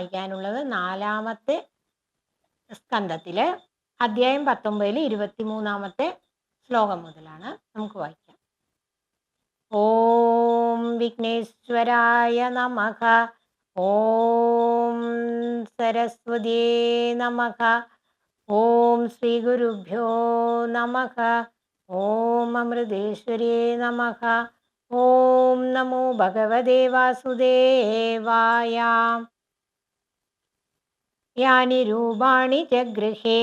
വായിക്കാനുള്ളത് നാലാമത്തെ സ്കന്ധത്തിൽ അധ്യായം പത്തൊമ്പതിൽ ഇരുപത്തി മൂന്നാമത്തെ ശ്ലോകം മുതലാണ് നമുക്ക് വായിക്കാം. ഓം വിഘ്നേശ്വരായ നമഃ. ഓം സരസ്വതിയേ നമഃ. ഓം ശ്രീ ഗുരുഭ്യോ നമഃ. ഓം അമൃതേശ്വരേ നമഃ. ഓം നമോ ഭഗവതേ വാസുദേവായ യാനി രൂപാണി ച ഗൃഹേ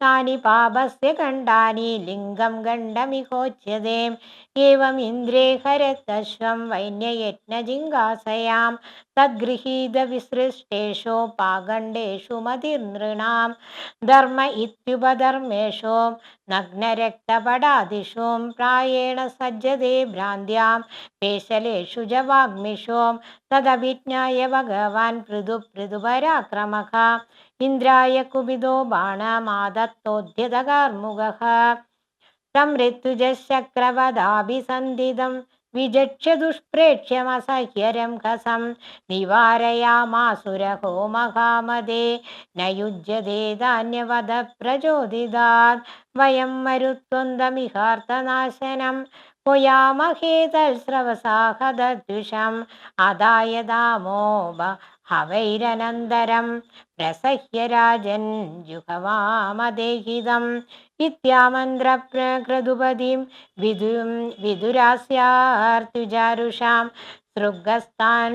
താനി പാപസ്യ കണ്ടാനി ലിംഗം ഗണ്ഡമിഹോച്യതേ ഏവം ഇന്ദ്രേ ഹരത്തശ്വം തദ്ഗൃഹീത വിസൃഷ്ടേഷോ പാകണ്ഡേഷു മതിർനൃണാം ധർമ്മ ഇത്യുപധർമ്മേഷോ നഗ്നരക്തപടാദിഷും പ്രായേണ സജ്ജതേ ഭ്രാന്ത്യാം. പേശലേഷു ജ തദവിജ്ഞായ ഭഗവാൻ പൃഥു പൃഥുപരാക്രമഃ. ഇന്ദ്രായ കുപിതോ ബാണമാദത്തോദ്യതകാർമുകഃ സംഋത്തുജശക്രവദാഭിസന്ധിതം വിജക്ഷ്യ ദുഷ്പ്രേക്ഷ്യമസഹ്യരം കസം നിവാരയാമാസുരഹോ മഹാമതേ നയുജ്യതേ യുജ്യതേ ധാന്യവധ പ്രചോദിതാത് വയം മരുത്വന്തമിഹാർത്തനാശനം പൊയാമഹേ തൽസ്രവസാഹദദ്വിഷം അദായ ദാമോപ ഹവൈരനന്തരം പ്രസഹ്യരാജൻ ജുഹവാമദേഹിതം ഇത്യാമന്ത്രപ്രകൃതുപതിം വിദു വിദുരാസ്യാർത്തുചാരുഷാം സൃഗസ്താൻ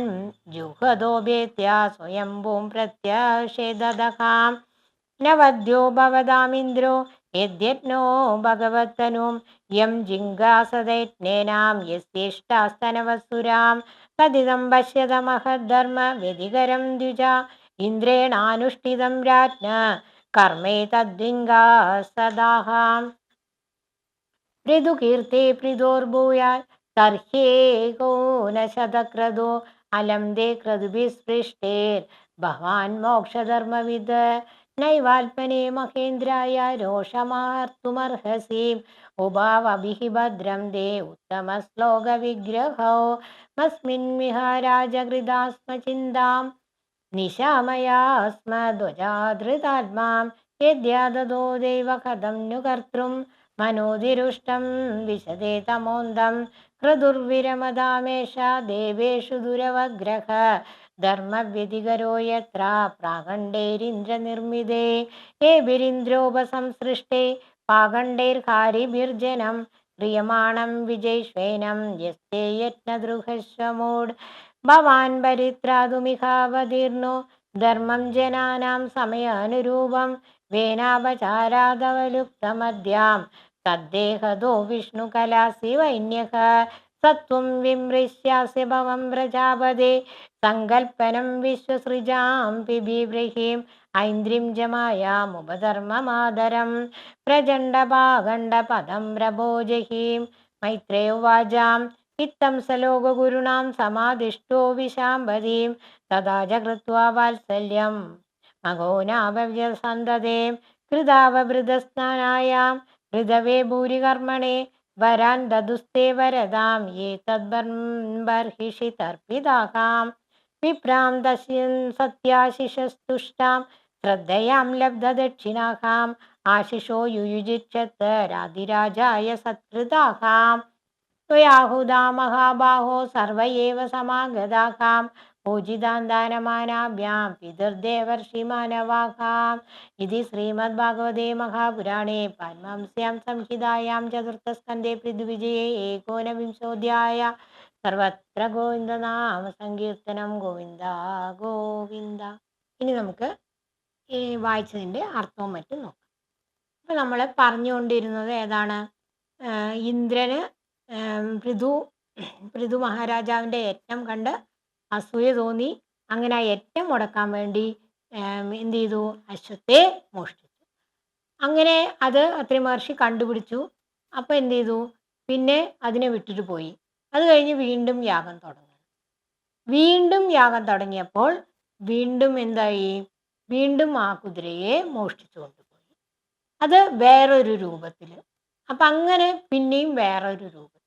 ജുഹദോഭേത്യ സ്വയംഭൂം പ്രത്യഷേദദഹാം നവദ്യോ ഭവതാമിന്ദ്രോ യദ്യജ്ഞോ ഭഗവത്തനും യം ജിംഗാസദയജ്ഞേനാം യസ്യേഷ്ടാസ്തനവസുരാം तदिदं पश्यतमहद्धर्मव्यतिकरं द्विजा इन्द्रेणानुष्ठितं राज्ञ कर्मे सदाः। पृदुकीर्ते पृदोर्भूयात् तर्ह्येको न शतक्रदो कोनशतक्रदो अलं दे क्रदुभिस्पृष्टेर्भवान् मोक्षधर्मविद नैवात्मने महेन्द्राय रोषमार्तुमर्हसि। उभावभिः भद्रं दे अस्मिन्मिह राजकृतास्म चिन्तां निशामया स्म ध्वजाधृतात्मां देव कथं नु कर्तृं मनोधिरुष्टं विशदे तमोन्दं। कृमदामेषा देवेषु दुरवग्रह। ധർമ്മവ്യതികരോ യത്ര പ്രാകണ്ഡൈരിന്ദ്രനിർമ്മിതേ ഏഭിരിന്ദ്രോപസംസൃഷ്ടേ പാകണ്ഡൈർഹാരിഭിർജനം ക്രിയമാണം വിജയ്ഷ്വേനം യസ്തേ യജ്ഞദൃഹശ്വമൂഢ് ഭവാൻ പരിത്രാതുമിഹാവതീർണോ ധർമ്മം ജനാനാം സമയാനുരൂപം വേനാപചാരാദവലുപ്തമദ്യാം തദ്ദേഹതോ വിഷ്ണുകലാസി വൈന്യഃ സത്വം വിമൃശ്യാസ്യ ഭവം പ്രജാപതേ. സങ്കൽപ്പനം വിശ്വസൃജാം പിബിവ്രഹീം ഐന്ദ്രിം ജമായാമുപധർമ്മമാതരം പ്രചണ്ഡപാകണ്ഡപദം പ്രഭോജഹീം മൈത്രേയുവാചാം ഇത്തം സലോകഗുരുണാം സമാധിഷ്ടോ വിശാംബതീം തഥാ ജകൃത്വാ വാത്സല്യം. മഘോനാഭവ്യസന്തതേ കൃതാവഭൃതസ്നാനായാം ഋതവേ ഭൂരികർമ്മണേ. വരാൻ ദദുസ്തേ വരദാം യേ തദ്ബർഹിഷി തർപ്പിതാകാം വിപ്രാം ദശ്യൻ സത്യാശിഷസ്തുഷ്ടാം ശ്രദ്ധയാം ലബ്ധദക്ഷിണാകാം ആശിഷോ യുയുജിച്ഛത്ത് രാധിരാജായ സത്കൃതാകാം त्वयाहुदा महाबाहो सर्व एव समागताकां पूजितान्दानमानाभ्यां पितर्देवर्षिमानवाकाम् इति श्रीमद्भागवते महापुराणे पारमांस्यां संहितायां चतुर्थस्कन्धे पृथ्विजये एकोनविंशोऽध्याय സർവത്ര ഗോവിന്ദനാമ സങ്കീർത്തനം ഗോവിന്ദ ഗോവിന്ദ ഇനി നമുക്ക് ഈ വായിച്ചതിൻ്റെ അർത്ഥവും മറ്റും നോക്കാം ഇപ്പം നമ്മൾ പറഞ്ഞുകൊണ്ടിരുന്നത് ഏതാണ് ഇന്ദ്രന് പൃഥു പൃഥു മഹാരാജാവിൻ്റെ യജ്ഞം കണ്ട് അസൂയ തോന്നി. അങ്ങനെ ആ യജ്ഞം മുടക്കാൻ വേണ്ടി എന്ത് ചെയ്തു? അശ്വത്തെ മോഷ്ടിച്ചു. അങ്ങനെ അത് അത്രി മഹർഷി കണ്ടുപിടിച്ചു. അപ്പോൾ എന്ത് ചെയ്തു? പിന്നെ അതിനെ വിട്ടിട്ട് പോയി. അത് കഴിഞ്ഞ് വീണ്ടും യാഗം തുടങ്ങി. വീണ്ടും യാഗം തുടങ്ങിയപ്പോൾ വീണ്ടും എന്തായി? വീണ്ടും ആ കുതിരയെ മോഷ്ടിച്ചു കൊണ്ടുപോയി. അത് വേറൊരു രൂപത്തിൽ അപ്പം അങ്ങനെ പിന്നെയും വേറൊരു രൂപത്തിൽ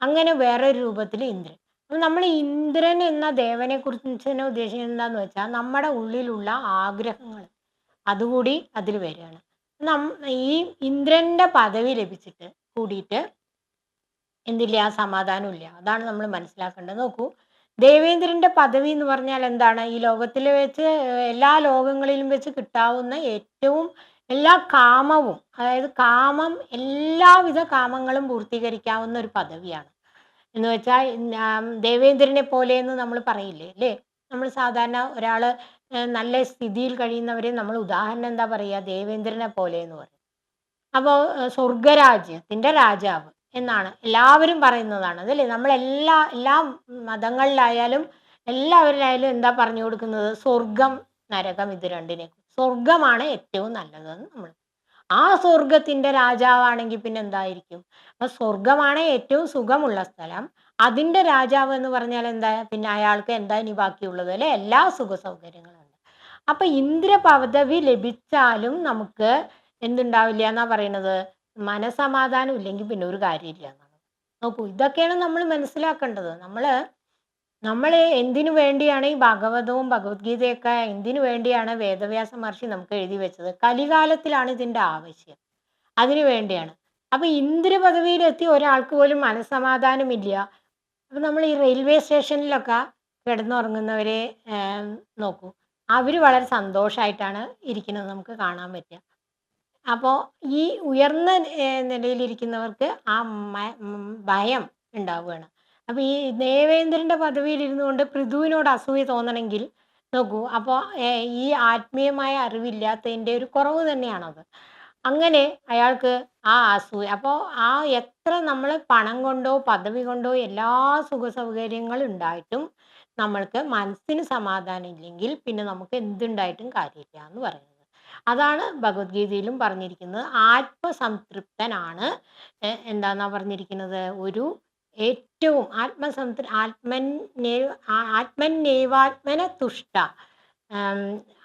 അങ്ങനെ വേറൊരു രൂപത്തിൽ ഇന്ദ്രൻ. നമ്മൾ ഇന്ദ്രൻ എന്ന ദേവനെ കുറിച്ച് തന്നെ ഉദ്ദേശിക്കുന്നത് എന്താന്ന് വെച്ചാൽ നമ്മുടെ ഉള്ളിലുള്ള ആഗ്രഹങ്ങൾ അതുകൂടി അതിൽ വരികയാണ്. നം ഈ ഇന്ദ്രന്റെ പദവി ലഭിച്ചിട്ട് കൂടിയിട്ട് എന്തില്ല സമാധാനമില്ല. അതാണ് നമ്മൾ മനസ്സിലാക്കേണ്ടത്. നോക്കൂ ദേവേന്ദ്രന്റെ പദവി എന്ന് പറഞ്ഞാൽ എന്താണ്? ഈ ലോകത്തിൽ വെച്ച് എല്ലാ ലോകങ്ങളിലും വെച്ച് കിട്ടാവുന്ന ഏറ്റവും എല്ലാ കാമവും അതായത് കാമം എല്ലാവിധ കാമങ്ങളും പൂർത്തീകരിക്കാവുന്ന ഒരു പദവിയാണ്. എന്ന് വെച്ചാൽ ദേവേന്ദ്രനെ പോലെ എന്ന് നമ്മൾ പറയില്ലേ അല്ലേ? നമ്മൾ സാധാരണ ഒരാൾ നല്ല സ്ഥിതിയിൽ കഴിയുന്നവരെ നമ്മൾ ഉദാഹരണം എന്താ പറയുക ദേവേന്ദ്രനെ പോലെ എന്ന് പറയും അപ്പോൾ സ്വർഗരാജ്യത്തിന്റെ രാജാവ് എന്നാണ് എല്ലാവരും പറയുന്നതാണ് അതല്ലേ? നമ്മൾ എല്ലാ എല്ലാ മതങ്ങളിലായാലും എല്ലാവരിലായാലും എന്താ പറഞ്ഞു കൊടുക്കുന്നത്? സ്വർഗം നരകം ഇത് രണ്ടിനെ സ്വർഗമാണ് ഏറ്റവും നല്ലതെന്ന് നമ്മൾ ആ സ്വർഗത്തിന്റെ രാജാവാണെങ്കിൽ പിന്നെ എന്തായിരിക്കും? അപ്പൊ സ്വർഗമാണ് ഏറ്റവും സുഖമുള്ള സ്ഥലം. അതിന്റെ രാജാവ് എന്ന് പറഞ്ഞാൽ എന്താ? പിന്നെ അയാൾക്ക് എന്താ ഇനി ബാക്കിയുള്ളത് അല്ലെ? എല്ലാ സുഖ സൗകര്യങ്ങളും ഉണ്ട് അപ്പൊ ഇന്ദ്ര പദവി ലഭിച്ചാലും നമുക്ക് എന്തുണ്ടാവില്ല എന്നാ പറയണത്? മനസമാധാനം ഇല്ലെങ്കിൽ പിന്നെ ഒരു കാര്യമില്ല എന്നാണ്. നോക്കൂ ഇതൊക്കെയാണ് നമ്മൾ മനസ്സിലാക്കേണ്ടത്. നമ്മൾ നമ്മൾ എന്തിനു വേണ്ടിയാണ് ഈ ഭാഗവതവും ഭഗവത്ഗീതയൊക്കെ എന്തിനു വേണ്ടിയാണ് വേദവ്യാസ മഹർഷി നമുക്ക് എഴുതി വെച്ചത്? കലികാലത്തിലാണ് ഇതിന്റെ ആവശ്യം. അതിനു വേണ്ടിയാണ്. അപ്പൊ ഇന്ദ്ര പദവിയിലെത്തി ഒരാൾക്ക് പോലും മനസമാധാനമില്ല അപ്പൊ നമ്മൾ ഈ റെയിൽവേ സ്റ്റേഷനിലൊക്കെ കിടന്നുറങ്ങുന്നവരെ നോക്കൂ. അവർ വളരെ സന്തോഷമായിട്ടാണ് ഇരിക്കുന്നത് നമുക്ക് കാണാൻ പറ്റുക. അപ്പോൾ ഈ ഉയർന്ന നിലയിലിരിക്കുന്നവർക്ക് ആ ഭയം ഉണ്ടാവുകയാണ്. അപ്പോൾ ഈ ദേവേന്ദ്രന്റെ പദവിയിൽ ഇരുന്നുകൊണ്ട് പൃഥുവിനോട് അസൂയ തോന്നണമെങ്കിൽ നോക്കൂ. അപ്പോൾ ഈ ആത്മീയമായ അറിവില്ലാത്തതിന്റെ ഒരു കുറവ് തന്നെയാണത്. അങ്ങനെ അയാൾക്ക് ആ അസൂയ അപ്പോൾ ആ എത്ര നമ്മൾ പണം കൊണ്ടോ പദവി കൊണ്ടോ എല്ലാ സുഖ സൗകര്യങ്ങളും ഉണ്ടായിട്ടും നമ്മൾക്ക് മനസ്സിന് സമാധാനം ഇല്ലെങ്കിൽ പിന്നെ നമുക്ക് എന്തുണ്ടായിട്ടും കാര്യമില്ല എന്ന് പറയുന്നത്. അതാണ് ഭഗവത്ഗീതയിലും പറഞ്ഞിരിക്കുന്നത്. ആത്മസംതൃപ്തനാണ് എന്താന്നാ പറഞ്ഞിരിക്കുന്നത്? ഒരു ഏറ്റവും ആത്മസംതൃ ആത്മന്യേ ആത്മന്യേവാത്മന തുഷ്ട.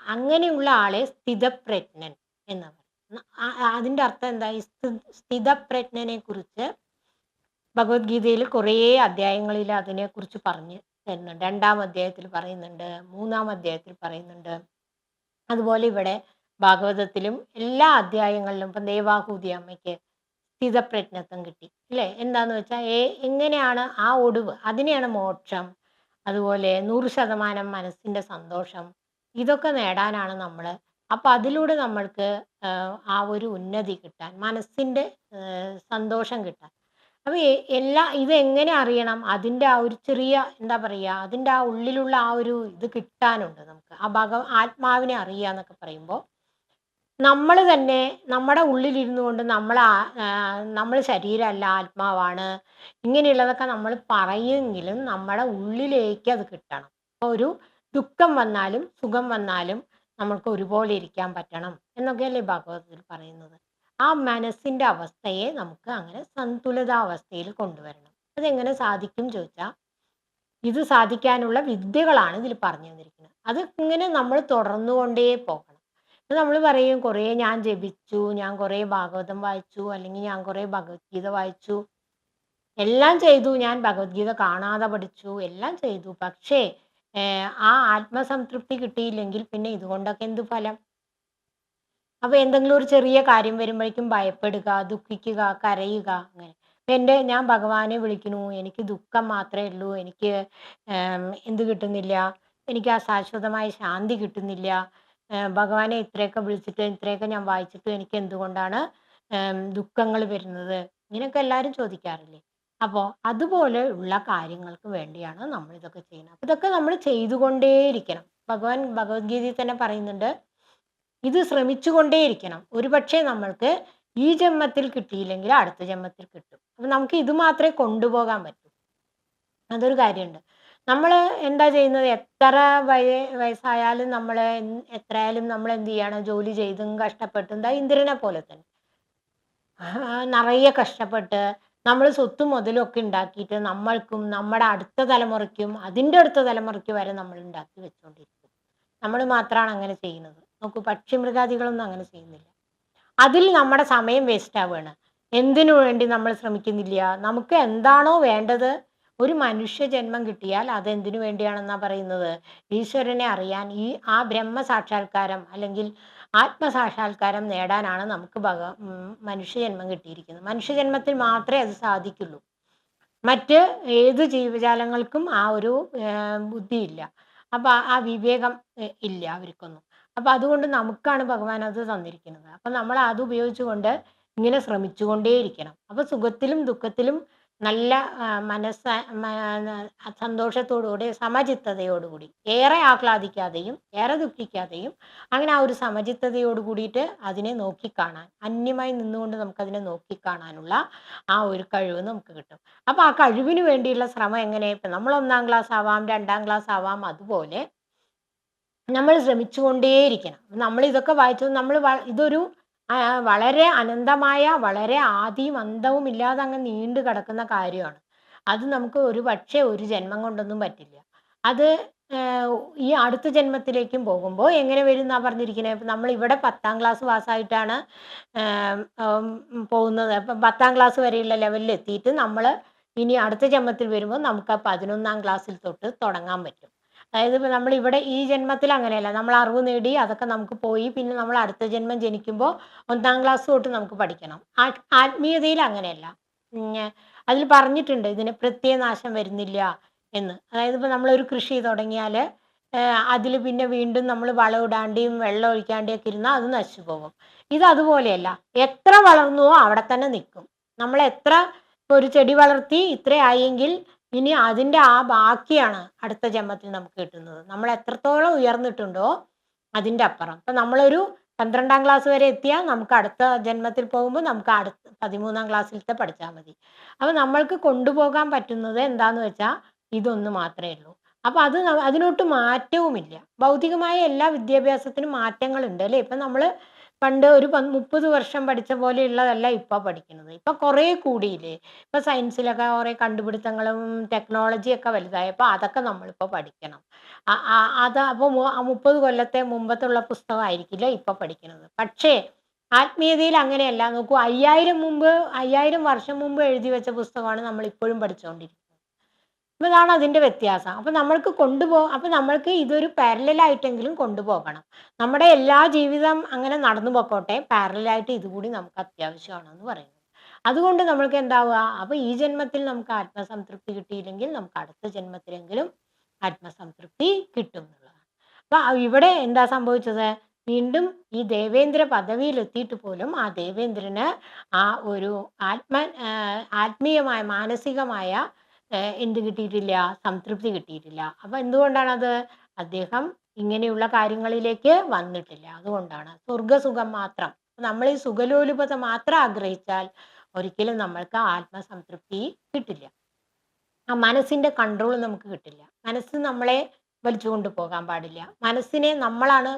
അങ്ങനെയുള്ള ആളെ സ്ഥിതപ്രജ്ഞൻ എന്ന് പറയും. അതിന്റെ അർത്ഥം എന്താ? ഈ സ്ഥിതപ്രജ്ഞനെ കുറിച്ച് ഭഗവത്ഗീതയിൽ കുറേ അധ്യായങ്ങളിൽ അതിനെക്കുറിച്ച് പറഞ്ഞ് തരുന്നുണ്ട്. രണ്ടാം അധ്യായത്തിൽ പറയുന്നുണ്ട് മൂന്നാം അധ്യായത്തിൽ പറയുന്നുണ്ട്. അതുപോലെ ഇവിടെ ഭാഗവതത്തിലും എല്ലാ അധ്യായങ്ങളിലും ഇപ്പം ദേവാഹൂതി അമ്മയ്ക്ക് സ്ഥിതപ്രജ്ഞത്വം കിട്ടി അല്ലേ? എന്താന്ന് വെച്ചാൽ എങ്ങനെയാണ് ആ ഒടുവ്? അതിനെയാണ് മോക്ഷം അതുപോലെ നൂറ് ശതമാനം മനസ്സിന്റെ സന്തോഷം ഇതൊക്കെ നേടാനാണ് നമ്മൾ അപ്പം അതിലൂടെ നമ്മൾക്ക് ആ ഒരു ഉന്നതി കിട്ടാൻ മനസ്സിന്റെ സന്തോഷം കിട്ടാൻ. അപ്പോൾ എല്ലാ ഇത് എങ്ങനെ അറിയണം? അതിന്റെ ആ ഒരു ചെറിയ എന്താ പറയുക അതിന്റെ ആ ഉള്ളിലുള്ള ആ ഒരു ഇത് കിട്ടാനുണ്ട് നമുക്ക്. ആ ഭഗ ആത്മാവിനെ അറിയുക എന്നൊക്കെ പറയുമ്പോൾ നമ്മൾ തന്നെ നമ്മുടെ ഉള്ളിലിരുന്നു കൊണ്ട് നമ്മൾ നമ്മൾ ശരീരമല്ല ആത്മാവാണ് ഇങ്ങനെയുള്ളതൊക്കെ നമ്മൾ പറയുമെങ്കിലും നമ്മുടെ ഉള്ളിലേക്ക് അത് കിട്ടണം. ഒരു ദുഃഖം വന്നാലും സുഖം വന്നാലും നമ്മൾക്ക് ഒരുപോലെ ഇരിക്കാൻ പറ്റണം എന്നൊക്കെയല്ലേ ഭാഗവതത്തിൽ പറയുന്നത്. ആ മനസ്സിന്റെ അവസ്ഥയെ നമുക്ക് അങ്ങനെ സന്തുലിതാവസ്ഥയിൽ കൊണ്ടുവരണം. അതെങ്ങനെ സാധിക്കും ചോദിച്ചാൽ ഇത് സാധിക്കാനുള്ള വിദ്യകളാണ് ഇതിൽ പറഞ്ഞു തന്നിരിക്കുന്നത് അത് ഇങ്ങനെ നമ്മൾ തുടർന്നുകൊണ്ടേ പോകണം നമ്മൾ പറയും കുറേ ഞാൻ ജപിച്ചു ഞാൻ കുറേ ഭാഗവതം വായിച്ചു അല്ലെങ്കിൽ ഞാൻ കുറേ ഭഗവത്ഗീത വായിച്ചു. എല്ലാം ചെയ്തു ഞാൻ ഭഗവത്ഗീത കാണാതെ പഠിച്ചു എല്ലാം ചെയ്തു. പക്ഷേ ആ ആത്മസംതൃപ്തി കിട്ടിയില്ലെങ്കിൽ പിന്നെ ഇതുകൊണ്ടൊക്കെ എന്ത് ഫലം? അപ്പൊ എന്തെങ്കിലും ഒരു ചെറിയ കാര്യം വരുമ്പോഴേക്കും ഭയപ്പെടുക ദുഃഖിക്കുക കരയുക അങ്ങനെ. അപ്പൊ എന്റെ ഞാൻ ഭഗവാനെ വിളിക്കുന്നു എനിക്ക് ദുഃഖം മാത്രമേ ഉള്ളൂ എനിക്ക് എന്ത് കിട്ടുന്നില്ല എനിക്ക് ആ ശാശ്വതമായ ശാന്തി കിട്ടുന്നില്ല ഭഗവാനെ ഇത്രയൊക്കെ വിളിച്ചിട്ട് ഇത്രയൊക്കെ ഞാൻ വായിച്ചിട്ട് എനിക്ക് എന്തുകൊണ്ടാണ് ദുഃഖങ്ങൾ വരുന്നത്? ഇങ്ങനെയൊക്കെ എല്ലാവരും ചോദിക്കാറില്ലേ? അപ്പോൾ അതുപോലെ ഉള്ള കാര്യങ്ങൾക്ക് വേണ്ടിയാണ് നമ്മൾ ഇതൊക്കെ ചെയ്യുന്നത്. അപ്പം ഇതൊക്കെ നമ്മൾ ചെയ്തുകൊണ്ടേയിരിക്കണം. ഭഗവാൻ ഭഗവത്ഗീതയിൽ തന്നെ പറയുന്നുണ്ട് ഇത് ശ്രമിച്ചുകൊണ്ടേയിരിക്കണം. ഒരുപക്ഷെ നമ്മൾക്ക് ഈ ജന്മത്തിൽ കിട്ടിയില്ലെങ്കിൽ അടുത്ത ജന്മത്തിൽ കിട്ടും. അപ്പം നമുക്ക് ഇത് മാത്രമേ കൊണ്ടുപോകാൻ പറ്റൂ. അതൊരു കാര്യമുണ്ട്. നമ്മൾ എന്താ ചെയ്യുന്നത്? എത്ര വയ വയസ്സായാലും നമ്മൾ എത്രയായാലും നമ്മൾ എന്ത് ചെയ്യണം? ജോലി ചെയ്തും കഷ്ടപ്പെട്ടും എന്താ ഇന്ദ്രനെ പോലെ തന്നെ. നിറയെ കഷ്ടപ്പെട്ട് നമ്മൾ സ്വത്ത് മുതലൊക്കെ ഉണ്ടാക്കിയിട്ട് നമ്മൾക്കും നമ്മുടെ അടുത്ത തലമുറയ്ക്കും അതിന്റെ അടുത്ത തലമുറയ്ക്ക് വരെ നമ്മൾ ഉണ്ടാക്കി വെച്ചുകൊണ്ടിരിക്കും നമ്മൾ മാത്രമാണ് അങ്ങനെ ചെയ്യുന്നത്. നോക്കൂ പക്ഷി മൃഗാദികളൊന്നും അങ്ങനെ ചെയ്യുന്നില്ല. അതിൽ നമ്മുടെ സമയം വേസ്റ്റ് ആവുകയാണ് എന്തിനു വേണ്ടി നമ്മൾ ശ്രമിക്കുന്നില്ല? നമുക്ക് എന്താണോ വേണ്ടത് ഒരു മനുഷ്യ ജന്മം കിട്ടിയാൽ അതെന്തിനു വേണ്ടിയാണെന്നാ പറയുന്നത്? ഈശ്വരനെ അറിയാൻ ഈ ആ ബ്രഹ്മ സാക്ഷാത്കാരം അല്ലെങ്കിൽ ആത്മസാക്ഷാത്കാരം നേടാനാണ് നമുക്ക് ഭഗ മനുഷ്യ മനുഷ്യജന്മം കിട്ടിയിരിക്കുന്നത്. മനുഷ്യജന്മത്തിൽ മാത്രമേ അത് സാധിക്കുള്ളൂ. മറ്റ് ഏത് ജീവജാലങ്ങൾക്കും ആ ഒരു ബുദ്ധി ബുദ്ധിയില്ല. അപ്പൊ ആ- വിവേകം ഇല്ല അവർക്കൊന്നും. അപ്പൊ അതുകൊണ്ട് നമുക്കാണ് ഭഗവാൻ അത് തന്നിരിക്കുന്നത്. അപ്പൊ നമ്മൾ അത് ഉപയോഗിച്ചുകൊണ്ട് ഇങ്ങനെ ശ്രമിച്ചുകൊണ്ടേയിരിക്കണം. അപ്പൊ സുഖത്തിലും ദുഃഖത്തിലും നല്ല മനസ്സ സന്തോഷത്തോടുകൂടി സമചിത്തതയോടുകൂടി ഏറെ ആഹ്ലാദിക്കാതെയും ഏറെ ദുഃഖിക്കാതെയും അങ്ങനെ ആ ഒരു സമചിത്തതയോട് കൂടിയിട്ട് അതിനെ നോക്കിക്കാണാൻ അന്യമായി നിന്നുകൊണ്ട് നമുക്കതിനെ നോക്കിക്കാണാനുള്ള ആ ഒരു കഴിവ് നമുക്ക് കിട്ടും. അപ്പൊ ആ കഴിവിന് വേണ്ടിയുള്ള ശ്രമം എങ്ങനെ? ഇപ്പൊ നമ്മൾ ഒന്നാം ക്ലാസ് ആവാം രണ്ടാം ക്ലാസ് ആവാം അതുപോലെ നമ്മൾ ശ്രമിച്ചുകൊണ്ടേയിരിക്കണം. നമ്മൾ ഇതൊക്കെ വായിച്ചത് നമ്മൾ ഇതൊരു വളരെ അനന്തമായ വളരെ ആദിയും അന്തവും ഇല്ലാതെ അങ്ങ് നീണ്ടു കിടക്കുന്ന കാര്യമാണ്. അത് നമുക്ക് ഒരു പക്ഷേ ഒരു ജന്മം കൊണ്ടൊന്നും പറ്റില്ല. അത് ഈ അടുത്ത ജന്മത്തിലേക്കും പോകുമ്പോൾ എങ്ങനെ വരും എന്നാ പറഞ്ഞിരിക്കുന്നത് നമ്മൾ ഇവിടെ പത്താം ക്ലാസ് പാസ്സായിട്ടാണ് പോകുന്നത്. അപ്പം പത്താം ക്ലാസ് വരെയുള്ള ലെവലിൽ എത്തിയിട്ട് നമ്മൾ ഇനി അടുത്ത ജന്മത്തിൽ വരുമ്പോൾ നമുക്ക് പതിനൊന്നാം ക്ലാസ്സിൽ തൊട്ട് തുടങ്ങാൻ പറ്റും. അതായത് നമ്മൾ ഇവിടെ ഈ ജന്മത്തിൽ അങ്ങനെയല്ല. നമ്മൾ അറിവ് നേടി അതൊക്കെ നമുക്ക് പോയി. പിന്നെ നമ്മൾ അടുത്ത ജന്മം ജനിക്കുമ്പോൾ ഒന്നാം ക്ലാസ് തൊട്ട് നമുക്ക് പഠിക്കണം. ആത്മീയതയിൽ അങ്ങനെയല്ല. അതിൽ പറഞ്ഞിട്ടുണ്ട് ഇതിന് പ്രത്യയനാശം വരുന്നില്ല എന്ന്. അതായത് ഇപ്പം നമ്മളൊരു കൃഷി തുടങ്ങിയാൽ അതിൽ പിന്നെ വീണ്ടും നമ്മൾ വളം ഇടാണ്ടിയും വെള്ളം ഒഴിക്കാണ്ടിയും ഒക്കെ ഇരുന്നാൽ അത് നശിച്ചു പോകും. ഇത് അതുപോലെയല്ല. എത്ര വളർന്നുവോ അവിടെ തന്നെ നിൽക്കും. നമ്മൾ എത്ര ഒരു ചെടി വളർത്തി ഇത്ര ആയെങ്കിൽ ഇനി അതിന്റെ ആ ബാക്കിയാണ് അടുത്ത ജന്മത്തിൽ നമുക്ക് കിട്ടുന്നത്. നമ്മൾ എത്രത്തോളം ഉയർന്നിട്ടുണ്ടോ അതിന്റെ അപ്പുറം. ഇപ്പം നമ്മളൊരു പന്ത്രണ്ടാം ക്ലാസ് വരെ എത്തിയാൽ നമുക്ക് അടുത്ത ജന്മത്തിൽ പോകുമ്പോൾ നമുക്ക് അടുത്ത പതിമൂന്നാം ക്ലാസ്സിലത്തെ പഠിച്ചാൽ മതി. അപ്പോൾ നമ്മൾക്ക് കൊണ്ടുപോകാൻ പറ്റുന്നത് എന്താന്ന് വെച്ചാൽ ഇതൊന്ന് മാത്രമേ ഉള്ളൂ. അപ്പോൾ അത് അതിനൊട്ട് മാറ്റവുമില്ല. ഭൗതികമായ എല്ലാ വിദ്യാഭ്യാസത്തിനും മാറ്റങ്ങളുണ്ട് അല്ലേ? ഇപ്പം നമ്മൾ പണ്ട് ഒരു മുപ്പത് വർഷം പഠിച്ച പോലെയുള്ളതല്ല ഇപ്പം പഠിക്കുന്നത്. ഇപ്പം കുറേ കൂടിയില്ലേ? ഇപ്പം സയൻസിലൊക്കെ കുറേ കണ്ടുപിടുത്തങ്ങളും ടെക്നോളജിയൊക്കെ വലുതായപ്പോൾ അതൊക്കെ നമ്മളിപ്പോൾ പഠിക്കണം. അത് അപ്പോൾ മുപ്പത് കൊല്ലത്തെ മുമ്പത്തുള്ള പുസ്തകമായിരിക്കില്ല ഇപ്പം പഠിക്കുന്നത്. പക്ഷേ ആത്മീയതയിൽ അങ്ങനെയല്ല. നോക്കൂ അയ്യായിരം മുമ്പ് അയ്യായിരം വർഷം മുമ്പ് എഴുതി വെച്ച പുസ്തകമാണ് നമ്മൾ ഇപ്പോഴും പഠിച്ചുകൊണ്ടിരിക്കുന്നത് അപ്പോൾ ഇതാണ് അതിന്റെ വ്യത്യാസം. അപ്പോൾ നമ്മൾക്ക് കൊണ്ടുപോ അപ്പോൾ നമ്മൾക്ക് ഇതൊരു പാരലായിട്ടെങ്കിലും കൊണ്ടുപോകണം. നമ്മുടെ എല്ലാ ജീവിതം അങ്ങനെ നടന്നു പോക്കോട്ടെ. പാരലായിട്ട് ഇതുകൂടി നമുക്ക് അത്യാവശ്യമാണെന്ന് പറയുന്നത് അതുകൊണ്ട് നമ്മൾക്ക് എന്താവുക? അപ്പോൾ ഈ ജന്മത്തിൽ നമുക്ക് ആത്മസംതൃപ്തി കിട്ടിയില്ലെങ്കിൽ നമുക്ക് അടുത്ത ജന്മത്തിലെങ്കിലും ആത്മസംതൃപ്തി കിട്ടും എന്നുള്ളതാണ്. അപ്പോൾ ഇവിടെ എന്താ സംഭവിച്ചത്? വീണ്ടും ഈ ദേവേന്ദ്ര പദവിയിലെത്തിയിട്ട് പോലും ആ ദേവേന്ദ്രന് ആ ഒരു ആത്മ ആത്മീയമായ മാനസികമായ എന്ത് കിട്ടിയിട്ടില്ല സംതൃപ്തി കിട്ടിയിട്ടില്ല. അപ്പൊ എന്തുകൊണ്ടാണത്? അദ്ദേഹം ഇങ്ങനെയുള്ള കാര്യങ്ങളിലേക്ക് വന്നിട്ടില്ല. അതുകൊണ്ടാണ്. സ്വർഗസുഖം മാത്രം. നമ്മൾ ഈ സുഖലോലുപത മാത്രം ആഗ്രഹിച്ചാൽ ഒരിക്കലും നമ്മൾക്ക് ആത്മസംതൃപ്തി കിട്ടില്ല. ആ മനസ്സിന്റെ കൺട്രോൾ നമുക്ക് കിട്ടില്ല. മനസ്സ് നമ്മളെ വലിച്ചുകൊണ്ട് പോകാൻ പാടില്ല. മനസ്സിനെ നമ്മളാണ്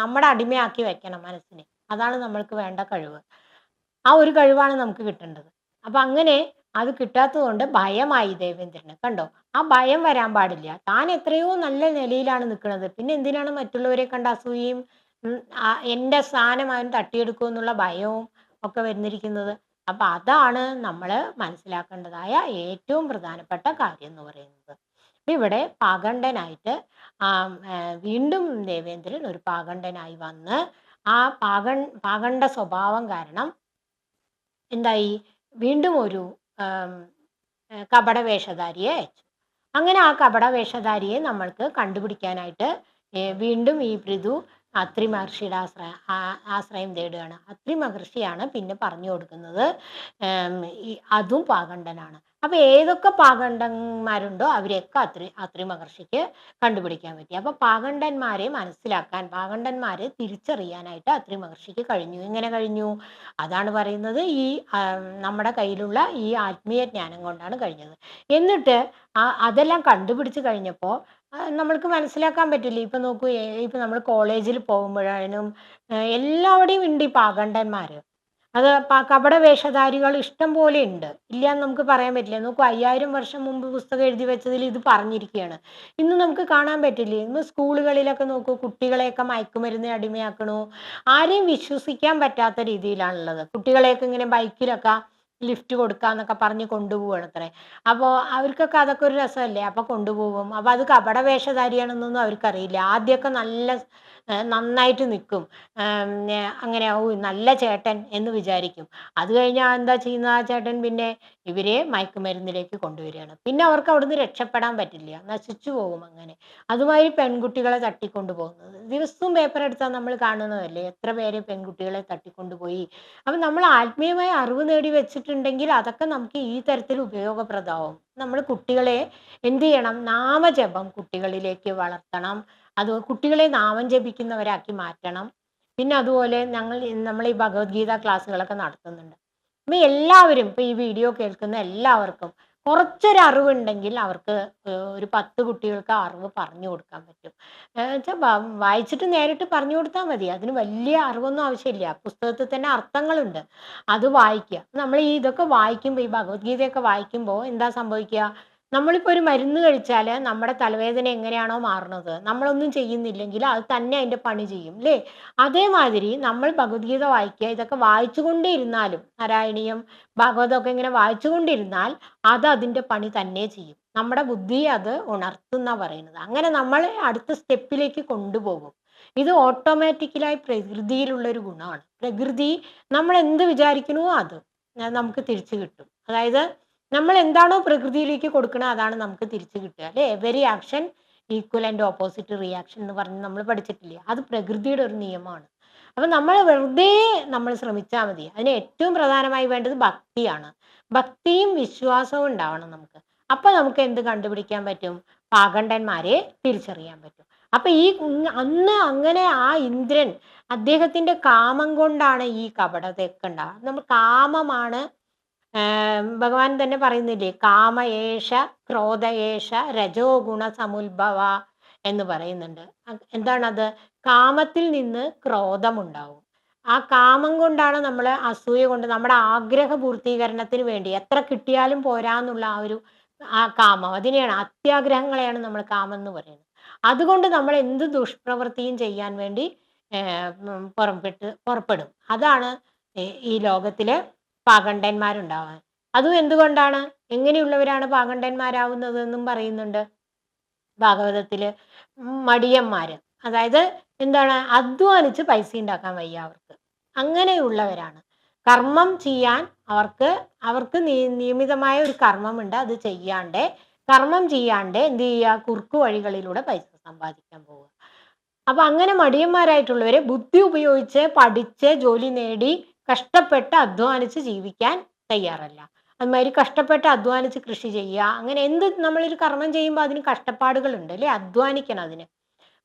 നമ്മുടെ അടിമയാക്കി വെക്കണം മനസ്സിനെ. അതാണ് നമ്മൾക്ക് വേണ്ട കഴിവ്. ആ ഒരു കഴിവാണ് നമുക്ക് കിട്ടേണ്ടത്. അപ്പൊ അങ്ങനെ അത് കിട്ടാത്തതുകൊണ്ട് ഭയമായി ദേവേന്ദ്രന്. കണ്ടോ? ആ ഭയം വരാൻ പാടില്ല. താൻ എത്രയോ നല്ല നിലയിലാണ് നിൽക്കുന്നത്. പിന്നെ എന്തിനാണ് മറ്റുള്ളവരെ കണ്ട് അസൂയയും എന്റെ സ്ഥാനം അവൻ തട്ടിയെടുക്കും എന്നുള്ള ഭയവും ഒക്കെ വരുന്നിരിക്കുന്നത്? അപ്പൊ അതാണ് നമ്മൾ മനസ്സിലാക്കേണ്ടതായ ഏറ്റവും പ്രധാനപ്പെട്ട കാര്യം എന്ന് പറയുന്നത്. ഇവിടെ പാകണ്ഠനായിട്ട് വീണ്ടും ദേവേന്ദ്രൻ ഒരു പാകണ്ഠനായി വന്ന് ആ പാകൺ പാകണ്ഠ സ്വഭാവം കാരണം എന്തായി? വീണ്ടും ഒരു ആം, ഏ, കപട വേഷധാരിയെ അയച്ചു. അങ്ങനെ ആ കപട വേഷധാരിയെ നമ്മൾക്ക് കണ്ടുപിടിക്കാനായിട്ട് വീണ്ടും ഈ പൃഥു അത്രി മഹർഷിയുടെ ആശ്രയ ആശ്രയം തേടുകയാണ്. അത്രി മഹർഷിയാണ് പിന്നെ പറഞ്ഞു കൊടുക്കുന്നത് അതും പാകണ്ഡനാണ് അപ്പൊ ഏതൊക്കെ പാകണ്ഡന്മാരുണ്ടോ അവരെയൊക്കെ അത്രി അത്രി മഹർഷിക്ക് കണ്ടുപിടിക്കാൻ പറ്റി. അപ്പൊ പാകണ്ഡന്മാരെ മനസ്സിലാക്കാൻ പാകണ്ഡന്മാരെ തിരിച്ചറിയാനായിട്ട് അത്രി മഹർഷിക്ക് കഴിഞ്ഞു. എങ്ങനെ കഴിഞ്ഞു? അതാണ് പറയുന്നത് ഈ നമ്മുടെ കയ്യിലുള്ള ഈ ആത്മീയ ജ്ഞാനം കൊണ്ടാണ് കഴിഞ്ഞത്. എന്നിട്ട് അതെല്ലാം കണ്ടുപിടിച്ച് കഴിഞ്ഞപ്പോൾ നമ്മൾക്ക് മനസ്സിലാക്കാൻ പറ്റില്ല? ഇപ്പൊ നോക്കൂ ഇപ്പൊ നമ്മൾ കോളേജിൽ പോകുമ്പോഴായാലും എല്ലാവിടെയും ഉണ്ട് ഈ പാകണ്ഡന്മാര്. അത് കപട വേഷധാരികൾ ഇഷ്ടം പോലെ ഉണ്ട്. ഇല്ല എന്ന് നമുക്ക് പറയാൻ പറ്റില്ല. നോക്കൂ അയ്യായിരം വർഷം മുമ്പ് പുസ്തകം എഴുതി വെച്ചതിൽ ഇത് പറഞ്ഞിരിക്കുകയാണ് ഇന്ന് നമുക്ക് കാണാൻ പറ്റില്ല. ഇന്ന് സ്കൂളുകളിലൊക്കെ നോക്കൂ കുട്ടികളെയൊക്കെ മയക്കുമരുന്ന് അടിമയാക്കണു. ആരെയും വിശ്വസിക്കാൻ പറ്റാത്ത രീതിയിലാണുള്ളത്. കുട്ടികളെയൊക്കെ ഇങ്ങനെ ബൈക്കിലൊക്കെ ലിഫ്റ്റ് കൊടുക്കാന്നൊക്കെ പറഞ്ഞ് കൊണ്ടുപോവാണ് അത്രേ. അപ്പോൾ അവർക്കൊക്കെ അതൊക്കെ ഒരു രസമല്ലേ? അപ്പോൾ കൊണ്ടുപോകും അപ്പോൾ അത് കപട വേഷധാരിയാണെന്നൊന്നും അവർക്കറിയില്ല. ആദ്യമൊക്കെ നല്ല നന്നായിട്ട് നിൽക്കും അങ്ങനെ ഓ നല്ല ചേട്ടൻ എന്ന് വിചാരിക്കും. അത് കഴിഞ്ഞാൽ എന്താ ചെയ്യുന്നത് ആ ചേട്ടൻ? പിന്നെ ഇവരെ മയക്കുമരുന്നിലേക്ക് കൊണ്ടുവരികയാണ്. പിന്നെ അവർക്ക് അവിടുന്ന് രക്ഷപ്പെടാൻ പറ്റില്ല. നശിച്ചു പോകും അങ്ങനെ. അതുമായി പെൺകുട്ടികളെ തട്ടിക്കൊണ്ടു പോകുന്നത്. ദിവസവും പേപ്പർ എടുത്താൽ നമ്മൾ കാണുന്നതല്ലേ? എത്ര പേരെ പെൺകുട്ടികളെ തട്ടിക്കൊണ്ടുപോയി അപ്പം നമ്മൾ ആത്മീയമായ അറിവ് നേടി വെച്ചിട്ടുണ്ടെങ്കിൽ അതൊക്കെ നമുക്ക് ഈ തരത്തിൽ ഉപയോഗപ്രദമാവും. നമ്മൾ കുട്ടികളെ എന്ത് ചെയ്യണം? നാമജപം കുട്ടികളിലേക്ക് വളർത്തണം. അത് കുട്ടികളെ നാമം ജപിക്കുന്നവരാക്കി മാറ്റണം. പിന്നെ അതുപോലെ ഞങ്ങൾ നമ്മൾ ഈ ഭഗവത്ഗീത ക്ലാസ്സുകളൊക്കെ നടത്തുന്നുണ്ട്. അപ്പം എല്ലാവരും ഇപ്പം ഈ വീഡിയോ കേൾക്കുന്ന എല്ലാവർക്കും കുറച്ചൊരു അറിവുണ്ടെങ്കിൽ അവർക്ക് ഒരു പത്ത് കുട്ടികൾക്ക് അറിവ് പറഞ്ഞു കൊടുക്കാൻ പറ്റും. വായിച്ചിട്ട് നേരിട്ട് പറഞ്ഞു കൊടുത്താൽ മതി. അതിന് വലിയ അറിവൊന്നും ആവശ്യമില്ല. പുസ്തകത്തിൽ തന്നെ അർത്ഥങ്ങളുണ്ട്. അത് വായിക്കുക. നമ്മൾ ഈ ഇതൊക്കെ വായിക്കുമ്പോൾ ഈ ഭഗവത്ഗീതയൊക്കെ വായിക്കുമ്പോൾ എന്താ സംഭവിക്കുക? നമ്മളിപ്പോൾ ഒരു മരുന്ന് കഴിച്ചാൽ നമ്മുടെ തലവേദന എങ്ങനെയാണോ മാറുന്നത്? നമ്മളൊന്നും ചെയ്യുന്നില്ലെങ്കിൽ അത് തന്നെ അതിന്റെ പണി ചെയ്യും അല്ലേ അതേമാതിരി നമ്മൾ ഭഗവത്ഗീത വായിക്കുക ഇതൊക്കെ വായിച്ചുകൊണ്ടേ ഇരുന്നാലും നാരായണീയം ഭാഗവതമൊക്കെ ഇങ്ങനെ വായിച്ചുകൊണ്ടിരുന്നാൽ അത് അതിന്റെ പണി തന്നെ ചെയ്യും. നമ്മുടെ ബുദ്ധി അത് ഉണർത്തുന്ന പറയുന്നത്. അങ്ങനെ നമ്മളെ അടുത്ത സ്റ്റെപ്പിലേക്ക് കൊണ്ടുപോകും. ഇത് ഓട്ടോമാറ്റിക്കലായി പ്രകൃതിയിലുള്ള ഒരു ഗുണമാണ്. പ്രകൃതി നമ്മൾ എന്ത് വിചാരിക്കണോ അത് നമുക്ക് തിരിച്ചു കിട്ടും. അതായത് നമ്മൾ എന്താണോ പ്രകൃതിയിലേക്ക് കൊടുക്കുന്നത് അതാണ് നമുക്ക് തിരിച്ചു കിട്ടുക അല്ലേ? Every action equal and opposite reaction എന്ന് പറഞ്ഞ് നമ്മൾ പഠിച്ചിട്ടില്ലേ? അത് പ്രകൃതിയുടെ ഒരു നിയമമാണ്. അപ്പം നമ്മൾ വെറുതെ നമ്മൾ ശ്രമിച്ചാൽ മതി. അതിന് ഏറ്റവും പ്രധാനമായി വേണ്ടത് ഭക്തിയാണ്. ഭക്തിയും വിശ്വാസവും ഉണ്ടാവണം നമുക്ക്. അപ്പം നമുക്ക് എന്ത് കണ്ടുപിടിക്കാൻ പറ്റും? പാകണ്ടന്മാരെ തിരിച്ചറിയാൻ പറ്റും. അപ്പം ഈ അന്ന് അങ്ങനെ ആ ഇന്ദ്രൻ അദ്ദേഹത്തിന്റെ കാമം കൊണ്ടാണ് ഈ കപടതയൊക്കെ ഉണ്ടാവുക. നമ്മൾ കാമമാണ് ഭഗവാൻ തന്നെ പറയുന്നില്ലേ? കാമയേഷ ക്രോധയേഷ രജോ ഗുണ എന്ന് പറയുന്നുണ്ട്. എന്താണത്? കാമത്തിൽ നിന്ന് ക്രോധമുണ്ടാവും. ആ കാമം കൊണ്ടാണ് നമ്മൾ അസൂയ കൊണ്ട് നമ്മുടെ ആഗ്രഹ പൂർത്തീകരണത്തിന് വേണ്ടി എത്ര കിട്ടിയാലും പോരാന്നുള്ള ആ ഒരു ആ കാമം. അതിനെയാണ് അത്യാഗ്രഹങ്ങളെയാണ് നമ്മൾ കാമം എന്ന് പറയുന്നത്. അതുകൊണ്ട് നമ്മൾ എന്ത് ദുഷ്പ്രവൃത്തിയും ചെയ്യാൻ വേണ്ടി പുറപ്പെട്ട് പുറപ്പെടും. അതാണ് ഈ ലോകത്തിലെ പാകണ്ഡന്മാരുണ്ടാവാൻ അതും എന്തുകൊണ്ടാണ്? എങ്ങനെയുള്ളവരാണ് പാകണ്ഡന്മാരാവുന്നത് എന്നും പറയുന്നുണ്ട് ഭാഗവതത്തിൽ മടിയന്മാര്. അതായത് എന്താണ്? അധ്വാനിച്ച് പൈസ ഉണ്ടാക്കാൻ വയ്യ അവർക്ക്. അങ്ങനെയുള്ളവരാണ്. കർമ്മം ചെയ്യാൻ അവർക്ക് അവർക്ക് നിയമിതമായ ഒരു കർമ്മമുണ്ട് അത് ചെയ്യാണ്ട്. കർമ്മം ചെയ്യാണ്ട് എന്ത് ചെയ്യുക? കുറുക്കു വഴികളിലൂടെ പൈസ സമ്പാദിക്കാൻ പോവുക. അപ്പൊ അങ്ങനെ മടിയന്മാരായിട്ടുള്ളവരെ ബുദ്ധി ഉപയോഗിച്ച് പഠിച്ച് ജോലി നേടി കഷ്ടപ്പെട്ട് അധ്വാനിച്ച് ജീവിക്കാൻ തയ്യാറല്ല. അതുമാതിരി കഷ്ടപ്പെട്ട് അധ്വാനിച്ച് കൃഷി ചെയ്യുക അങ്ങനെ എന്ത് നമ്മളൊരു കർമ്മം ചെയ്യുമ്പോൾ അതിന് കഷ്ടപ്പാടുകളുണ്ട് അല്ലേ? അധ്വാനിക്കണം അതിന്.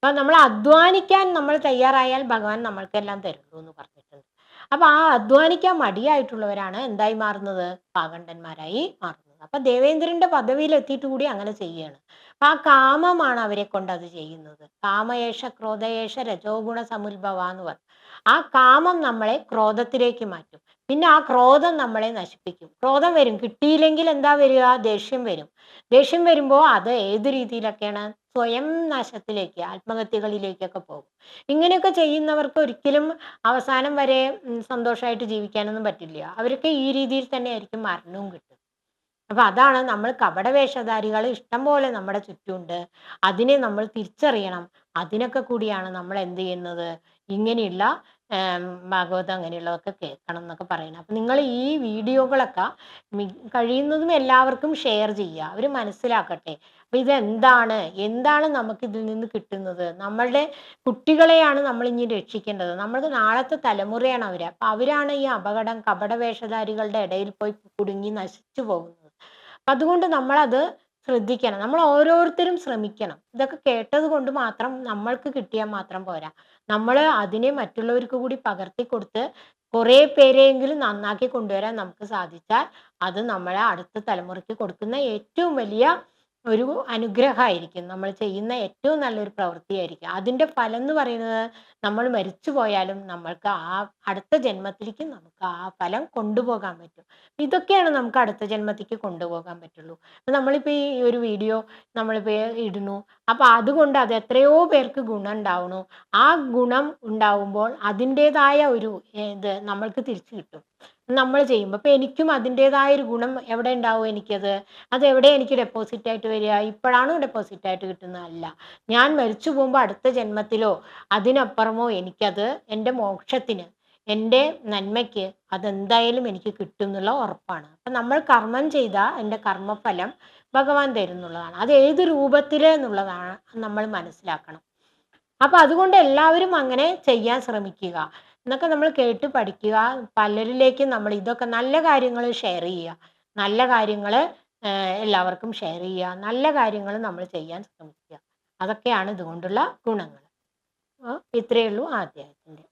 അപ്പൊ നമ്മൾ അധ്വാനിക്കാൻ നമ്മൾ തയ്യാറായാൽ ഭഗവാൻ നമ്മൾക്കെല്ലാം തരുള്ളൂ എന്ന് പറഞ്ഞിട്ടുണ്ട്. അപ്പൊ ആ അധ്വാനിക്കാൻ മടിയായിട്ടുള്ളവരാണ് എന്തായി മാറുന്നത്? പാകണ്ഠന്മാരായി മാറുന്നത്. അപ്പൊ ദേവേന്ദ്രന്റെ പദവിയിൽ എത്തിയിട്ട് കൂടി അങ്ങനെ ചെയ്യുകയാണ്. അപ്പൊ ആ കാമമാണ് അവരെ കൊണ്ട് അത് ചെയ്യുന്നത്. കാമയേഷ ക്രോധയേഷ രജോഗുണ സമുത്ഭവ എന്ന് പറയും. ആ കാമം നമ്മളെ ക്രോധത്തിലേക്ക് മാറ്റും. പിന്നെ ആ ക്രോധം നമ്മളെ നശിപ്പിക്കും. ക്രോധം വരും. കിട്ടിയില്ലെങ്കിൽ എന്താ വരിക? ദേഷ്യം വരും. ദേഷ്യം വരുമ്പോൾ അത് ഏത് രീതിയിലൊക്കെയാണ്? സ്വയം നാശത്തിലേക്ക് ആത്മഹത്യകളിലേക്കൊക്കെ പോകും. ഇങ്ങനെയൊക്കെ ചെയ്യുന്നവർക്ക് ഒരിക്കലും അവസാനം വരെ സന്തോഷമായിട്ട് ജീവിക്കാനൊന്നും പറ്റില്ല. അവരൊക്കെ ഈ രീതിയിൽ തന്നെ ആയിരിക്കും മരണവും കിട്ടും അപ്പൊ അതാണ് നമ്മൾ കപട വേഷധാരികൾ ഇഷ്ടം പോലെ നമ്മുടെ ചുറ്റുമുണ്ട്. അതിനെ നമ്മൾ തിരിച്ചറിയണം. അതിനൊക്കെ കൂടിയാണ് നമ്മൾ എന്ത് ചെയ്യുന്നത്? ഇങ്ങനെയുള്ള ഭാഗവതം അങ്ങനെയുള്ളതൊക്കെ കേൾക്കണം എന്നൊക്കെ പറയുന്നത്. അപ്പം നിങ്ങൾ ഈ വീഡിയോകളൊക്കെ കഴിയുന്നതും എല്ലാവർക്കും ഷെയർ ചെയ്യുക. അവർ മനസ്സിലാക്കട്ടെ. അപ്പം ഇതെന്താണ്? എന്താണ് നമുക്ക് ഇതിൽ നിന്ന് കിട്ടുന്നത്? നമ്മളുടെ കുട്ടികളെയാണ് നമ്മൾ ഇനി രക്ഷിക്കേണ്ടത്. നമ്മൾക്ക് നാളത്തെ തലമുറയാണ് അവർ അപ്പം അവരാണ് ഈ അപകടം കപട വേഷധാരികളുടെ ഇടയിൽ പോയി കുടുങ്ങി നശിച്ചു പോകുന്നത്. അതുകൊണ്ട് നമ്മളത് ശ്രദ്ധിക്കണം. നമ്മൾ ഓരോരുത്തരും ശ്രമിക്കണം. ഇതൊക്കെ കേട്ടത് കൊണ്ട് മാത്രം നമ്മൾക്ക് കിട്ടിയാൽ മാത്രം പോരാ. നമ്മൾ അതിനെ മറ്റുള്ളവർക്ക് കൂടി പകർത്തി കൊടുത്ത് കുറേ പേരെയെങ്കിലും നന്നാക്കി കൊണ്ടുവരാൻ നമുക്ക് സാധിച്ചാൽ അത് നമ്മളെ അടുത്ത തലമുറയ്ക്ക് കൊടുക്കുന്ന ഏറ്റവും വലിയ ഒരു അനുഗ്രഹമായിരിക്കും. നമ്മൾ ചെയ്യുന്ന ഏറ്റവും നല്ലൊരു പ്രവൃത്തിയായിരിക്കും. അതിന്റെ ഫലം എന്ന് പറയുന്നത് നമ്മൾ മരിച്ചു പോയാലും നമ്മൾക്ക് ആ അടുത്ത ജന്മത്തിലേക്ക് നമുക്ക് ആ ഫലം കൊണ്ടുപോകാൻ പറ്റും. ഇതൊക്കെയാണ് നമുക്ക് അടുത്ത ജന്മത്തിലേക്ക് കൊണ്ടുപോകാൻ പറ്റുള്ളൂ. നമ്മളിപ്പോൾ ഈ ഒരു വീഡിയോ നമ്മളിപ്പോൾ ഇടുന്നു. അപ്പോൾ അതുകൊണ്ട് അത് എത്രയോ പേർക്ക് ഗുണം ഉണ്ടാവണു ആ ഗുണം ഉണ്ടാവുമ്പോൾ അതിന്റേതായ ഒരു ഇത് നമ്മൾക്ക് തിരിച്ചു കിട്ടും. നമ്മൾ ചെയ്യുമ്പോൾ അപ്പോൾ എനിക്കും അതിന്റെതായ ഒരു ഗുണം എവിടെ ഉണ്ടാവും എനിക്കത്? അത് എവിടെ എനിക്ക് ഡെപ്പോസിറ്റ് ആയിട്ട് വരിക? ഇപ്പോഴാണോ ഡെപ്പോസിറ്റ് ആയിട്ട് കിട്ടുന്നതല്ല ഞാൻ മരിച്ചു പോകുമ്പോൾ അടുത്ത ജന്മത്തിലോ അതിനപ്പുറമോ എനിക്കത് എന്റെ മോക്ഷത്തിന് എന്റെ നന്മയ്ക്ക് അതെന്തായാലും എനിക്ക് കിട്ടും എന്നുള്ള ഉറപ്പാണ്. അപ്പം നമ്മൾ കർമ്മം ചെയ്താൽ എന്റെ കർമ്മഫലം ഭഗവാൻ തരുന്നുള്ളതാണ്. അത് ഏത് രൂപത്തിൽ എന്നുള്ളതാണ് നമ്മൾ മനസ്സിലാക്കണം. അപ്പം അതുകൊണ്ട് എല്ലാവരും അങ്ങനെ ചെയ്യാൻ ശ്രമിക്കുക. എന്നൊക്കെ നമ്മൾ കേട്ട് പഠിക്കുക. പലരിലേക്കും നമ്മൾ ഇതൊക്കെ നല്ല കാര്യങ്ങൾ ഷെയർ ചെയ്യുക. നല്ല കാര്യങ്ങൾ എല്ലാവർക്കും ഷെയർ ചെയ്യുക. നല്ല കാര്യങ്ങൾ നമ്മൾ ചെയ്യാൻ ശ്രമിക്കുക. അതൊക്കെയാണ് ഇതുകൊണ്ടുള്ള ഗുണങ്ങൾ. ഇത്രയേ ഉള്ളൂ ആ അധ്യായത്തിന്റെ